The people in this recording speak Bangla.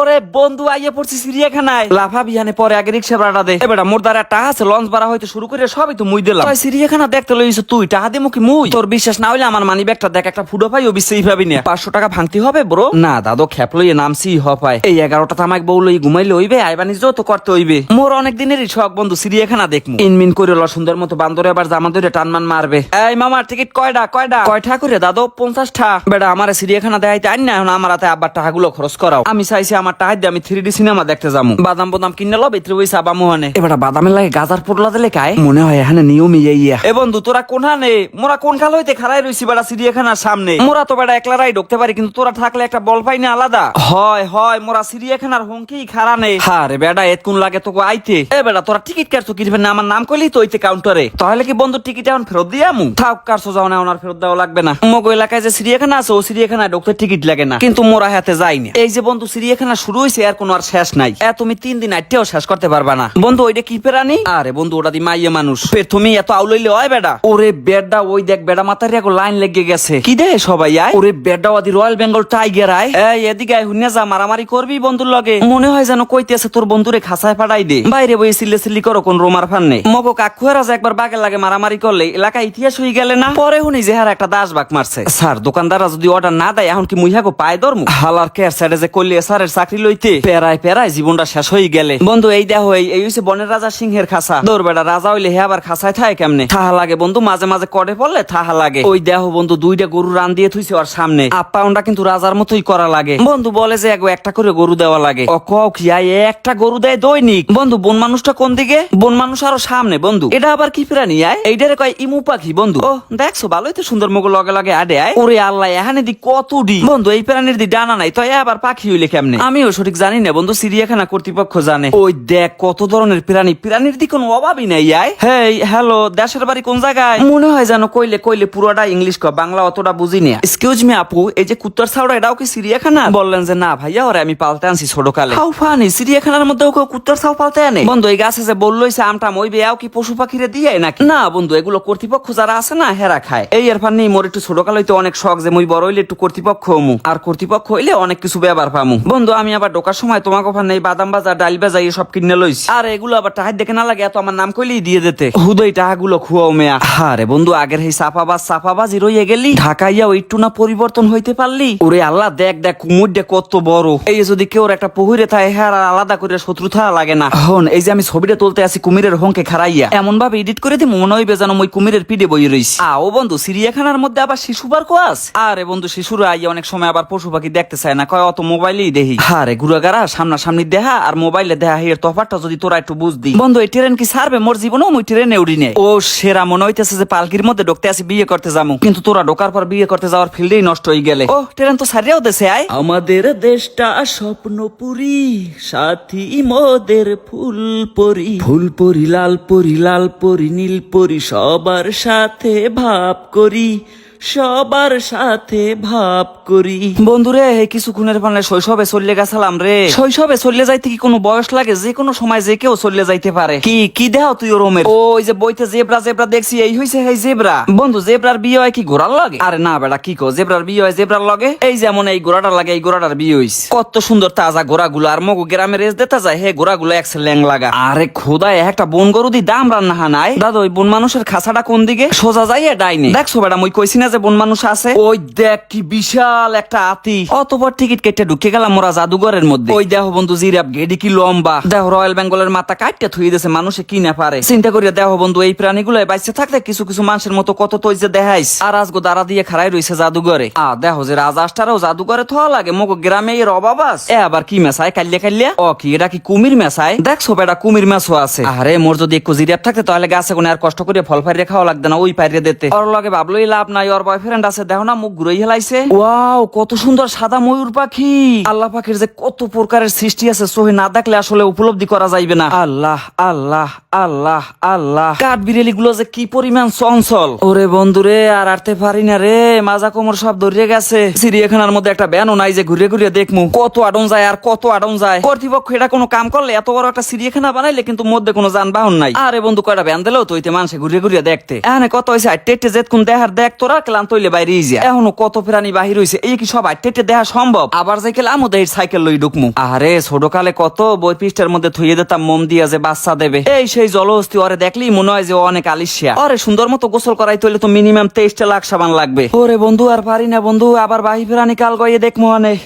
ওরে বন্ধু আইয়ে পড়ছি চিড়িয়াখানায়। লাফা বিহানে পরে আগে রিক্সা ভাড়াটা দে। এবার মোর দ্বারা টাকা আছে লঞ্চ ভাড়া হয়তো শুরু করে সবই তো মুই দিলাম। তুই চিড়িয়াখানা দেখতে লইছ তুই? টাকা দে মুখি মুই? তোর বিশ্বাস না হইলে আমার মানি ব্যাগটা দেখ একটা ফুটো পাই ও বিশ্বাসই পাবি না। পাঁচশো টাকা ভাঙতি হবে ব্রো না দাদু খেপ লইয়ে নামছি হ পায় এই এগারোটা তামাক বউ লই ঘুমাইলে হইবে আইবা নিজেও তো করতে হইবে। মোর অনেক দিনেরই শখ বন্ধু চিড়িয়াখানা দেখমু। ইনমিন করে ল সুন্দর মতো বান্দরে আবার জামা ধরে টানমান মারবে। এই মামা টিকিট কয়টা কয়টা কয়টা করে দাদু? পঞ্চাশটা বেটা আমার চিড়িয়াখানা দেখাইতে আইন না এখন আমার হাতে আবার টাকাগুলো খরচ করাও। আমি চাইছি আমার টাকা দিয়ে আমি থ্রি ডি সিনেমা দেখতে যাব বাদাম বাদাম কিনে লো ভিতরে ওই সাবা মোহনে এবার বাদামের লাগে গাজার পোটলা দিলে কায়? মনে হয় এখানে নিয়মই ইয়া। এ বন্ধু তোরা কোনখানে মোরা কোন খাল হইতে খারাই রইছি বেড়া চিড়িয়াখানার সামনে? মোরা তো বেড়া একলারাই ঢুকতে পারি কিন্তু তোরা থাকলে একটা বল পাই না আলাদা। হয় হয় মোরা চিড়িয়াখানার হুমকি খারা নেই হারে বেড়া এত কোন লাগে তোকে আইতে। এ বেড়া তোরা টিকিট কাটছো কিনবে না আমার নাম কইলি তো ওইতে কাউন্টারে তাহলে কি বন্ধু টিকিট এখন ফেরত দিয়ে আমু? থাক কারছো যাও না ওনার ফেরত দেওয়া লাগবে না। মগো এলাকায় যে চিড়িয়াখানা আছে ও চিড়িয়াখানায় ঢুকতে টিকিট লাগে না। কিন্তু মোরা হাতে যাইনি। এই যে বন্ধু চিড়িয়াখানা শুরু হয়েছে আর কোনো আর শেষ নাই। এ তুমি তিন দিন আইটেও শেষ করতে পারবা না। বন্ধু, ওইটা কি প্রাণী আরে বন্ধু, ওটা দি মাইয়ে মানুষ। তুমি এত আউলইলে হয় বেডা। ওরে বেডা, ওই দেখ, বেডা মাথার এক লাইন লেগে গেছে। কি দে সবাই, আয়। ওরে বেডা ওদি রয়্যাল বেঙ্গল টাইগার, আয়। এই, এদিকে আয় যা, মারামারি করবি বন্ধুর লগে। মনে হয় যেন কইতেছে তোর বন্ধুরে খাসায় পাঠাই দে। বাইরে বই সিলে সিলি করো, কোন রোমার ফান্নে মগো কাকুয়ারা একবার বাগে লাগে মারামারি করলে এলাকা ইতিহাস হয়ে গেলে না? পরে হুনি জেহার একটা দাস বাক মারছে। স্যার, দোকানদাররা যদি অর্ডার না দেয়, এখন কি মুইহাগো পায় ধর্ম? হালার কেয়ার সাইডে যে করলে স্যারের চাকরি লইতে। পেরায় পেরায় জীবনটা শেষ হয়ে গেলে। বন্ধু, এই দেহ এই হইছে বনের রাজা সিংহের খাসা। দৌড় বেড়া রাজা হইলে হে আবার খাসায় থাকে কেমনে? থাহা লাগে বন্ধু, মাঝে মাঝে কডে পড়লে থাহা লাগে। ওই দেহ বন্ধু, দুইটা গরু রান দিয়ে থুইছে ওর সামনে। আপা কিন্তু রাজার মতোই করা লাগে। বন্ধু, বলে যে একটা করে গরু দেওয়া লাগে। ও কও একটা গরু দেয় দৈনিক। বন্ধু, বন মানুষটা কোন দিকে? বন মানুষ আরও সামনে, বন্ধু। এটা আবার কি প্রাণী, আয়? এইটারে কয় ইমু পাখি, বন্ধু। ও দেখছ, ভালোই তো সুন্দর মুখ লগে লগে আডে, আয়। ওরে আল্লাহ, এখানে দি কত ডি বন্ধু, এই প্রাণীর দি ডানা নাই, তো আবার পাখি হইলে কেমনে? আমিও সঠিক জানি না বন্ধু, চিড়িয়াখানা কর্তৃপক্ষ জানে। ওই দেখ, কত ধরনের প্রাণী। প্রাণীর দি কোনো অভাবই নাই, আয়। হেই, হ্যালো, দেশের বাড়ি কোন জায়গায়? মনে হয় যেন কইলে কইলে পুরোটা ইংলিশ ক বাংলা অতটা বুঝি না। এক্সকিউজ মি আপু, এই যে কুত্তার ছাউড়া এটাও কি চিড়িয়াখানা? বললেন যে না ভাইয়া, ওরে আমি পাল্টে আনছি ছোটকালে। হাউ ফানি, চিড়িয়াখানার মধ্যে ওকে কুত্তার ছাউ পাল্টে আনে? বন্ধু, এই গাছে যে বলল আমটা মই বেয়াও কি পশু পাখিরে দিয়ে নাকি? না বন্ধু, এগুলো কর্তৃপক্ষ যারা আছে না, হেরা খায়। এই এর ফান নেই মোর একটু ছোটকাল হইতে অনেক শখ যে মুই বড় হইলে একটু কর্তৃপক্ষ হমু। আর কর্তৃপক্ষ হইলে অনেক কিছু ব্যবহার পামু। বন্ধু আমি আবার ঢোকার সময় তোমাকে ওখানে এই বাদাম বাজার ডাল বাজার সব কিনে লইছি। আর এগুলো আবার টাহার দেখে না লাগে এত আমার নাম কইলেই দিয়ে দিতে। হুদই টাহাগুলো খুয়াও মেয়া। আরে বন্ধু আগের এই সাফাবাজ সাফাবাজি রইয়ে গেলি। ঢাকাইয়া একটু না পরিবর্তন হইতে পারলি। ওরে আল্লাহ দেখ দেখ কুমুরটা কত বড়। এই যদি কেউ একটা পুহুরে থাকে হ্যাঁ আর আলাদা করে শত্রু থাকা লাগে না। হন এই যে আমি ছবিটা তুলতে আসি কুমিরের হংকে খারাইয়া এমন ভাবে এডিট করে দি মনে হইবে যেন ওই কুমিরের পিঠে বই রইছি। আ ও বন্ধু চিড়িয়াখানার মধ্যে আবার শিশু পার্ক আছে? আরে বন্ধু শিশুরা আইয়া অনেক সময় আবার পশু পাখি দেখতে চায় না কয় অত মোবাইলেই দেখি। সামনাসামনি দেহা আর মোবাইলে দেহা হের তফাতটা যদি তোরা একটু বুঝদি বন্ধু এই ট্রেন কি ছাড়বে? মোর জীবনেও মুই ট্রেনে উড়ি নে ও সেরা মনে হইতেছে যে পালকির মধ্যে ঢুকতে আসি বিয়ে করতে যাব কিন্তু তোরা ঢোকার পর বিয়ে করতে যাওয়ার ফিল্ডেই নষ্ট হয়ে গেলে। ও ট্রেন তো সারিয়াও দেশে আয়। আমাদের দেশটা স্বপ্নপুরি সাথী মোদের ফুল পরি ফুল পরি লাল পরি লাল পরি নীল পরি সবার সাথে ভাব করি। সবার সাথে ভাব করি। বন্ধুরে এই কিছুক্ষণের পানে শৈশবে চললে গেছিলাম রে। শৈশবে চললে যাইতে কি কোনো বয়স লাগে? যে কোনো সময় যে কেউ চললে যাইতে পারে। কি কি দেহ তুই ওরমের ওই যে বইতে জেব্রা জেব্রা দেখছি এই হইছে এই জেব্রা। বন্ধু জেব্রার বিয়ে হয় কি ঘোড়ার লাগে? আরে না বেটা কি কো জেব্রার বিয়ে হয় জেব্রার লগে? এই যেমন এই ঘোড়াটার লাগে এই ঘোড়াটার বিয়ে হইছে। কত সুন্দর তাজা ঘোড়াগুলো আর মগু গ্রামে রেস দিতে যায় হে ঘোড়াগুলো একসে ল্যাং লাগা। আরে খোদায় একটা বন গরু দি দাম রান্না হানায় দাদা ওই বন মানুষের খাসাটা কোন দিকে? সোজা যাইয়ে ডাইনে। দেখছ বেটা মই কইছি না যে বন মানুষ আছে, ওই দেখ কি বিশাল একটা হাতি অতপর টিকিট কেটে ঢুকে গেলাম মোরা জাদুঘরের মধ্যে। ওই দেহ বন্ধু জিরাপ গেডি কি লম্বা। দেহ রয়্যাল বেঙ্গলের মাথা কাটতে থুই দিয়েছে, মানুষে কি না পারে। চিন্তা করিয়া দেহ বন্ধু এই প্রাণীগুলো বাইসে থাকলে কিছু কিছু মানুষের মতো কত তৈ যে দেখাইস আর আজগো দাঁড়া দিয়ে খাড়াই রইছে জাদুঘরে। আ, দেহ যে রাজাসটারও জাদুঘরে থা লাগে, মগো গ্রামে এর অভাব আস এ আবার কি মেশায় কাল্লে কাল্লে ও কি, এটা কি কুমির মেশায় দেখছ বেটা কুমির মেশো আছে। আরে মোর যদি একটু জিরাপ থাকতে, তাহলে গাছে কোনে আর কষ্ট করে ফল ফাইরে খাওয়া লাগবে না, ওই পাইরে দিতে। ওর লগে ভাবলোই লাভ নাই ওর বয়ফ্রেন্ড আছে, দেখো না, মুখ ঘুরেই হেলাইছে। ওয়াও, কত সুন্দর সাদা ময়ূর পাখি। আল্লাহ পাখির যে কত প্রকারের সৃষ্টি আছে, সোহে না দেখলে আসলে উপলব্ধি করা যাইবে না। আল্লাহ আল্লাহ আল্লাহ আল্লাহ। কাঠ বিড়ালি গুলো যে কি পরিমাণ চঞ্চল। ওরে বন্ধুরে, আর আরতে পারি না রে, মাজা কোমর সব ধরিয়ে গেছে। চিড়িয়াখানার মধ্যে একটা ব্যানও নাই যে ঘুরে ঘুরে দেখমু। কত আডন যায় আর কত আডন যায়। কর্তৃপক্ষ এটা কোনো কাম করলে এত বড় একটা চিড়িয়াখানা বানাইলে কিন্তু মধ্যে কোনো যানবাহন নাই। আরে বন্ধু, কয়টা ব্যান দিলেও তো মানুষে ঘুরে ঘুরে দেখতে। এখানে কত হয়েছে টেটে যেত কোন দেখার দেখ তোরা ক্লান্ত হইলে বাইরে যা এখনও কত প্রাণী বাহির হইছে, এই কি সব আটটে দেওয়া সম্ভব? আবার যাইকেল আমাদের সাইকেল লই ঢুকমু। আরে ছোট কালে কত বই পৃষ্ঠার মধ্যে থুয়ে দিতাম, মোম দিয়া যে বাচ্চা দেবে। এই সেই জলহস্তি ওরে দেখলি মনে হয় যে অনেক আলিশিয়া ওরে সুন্দর মতো গোসল করাই তৈলে তো মিনিমাম তেইশটা লাখ সাবান লাগবে। ওরে বন্ধু, আর পারি না বন্ধু, আবার বাহি প্রাণী কাল গিয়ে দেখমু অনেক।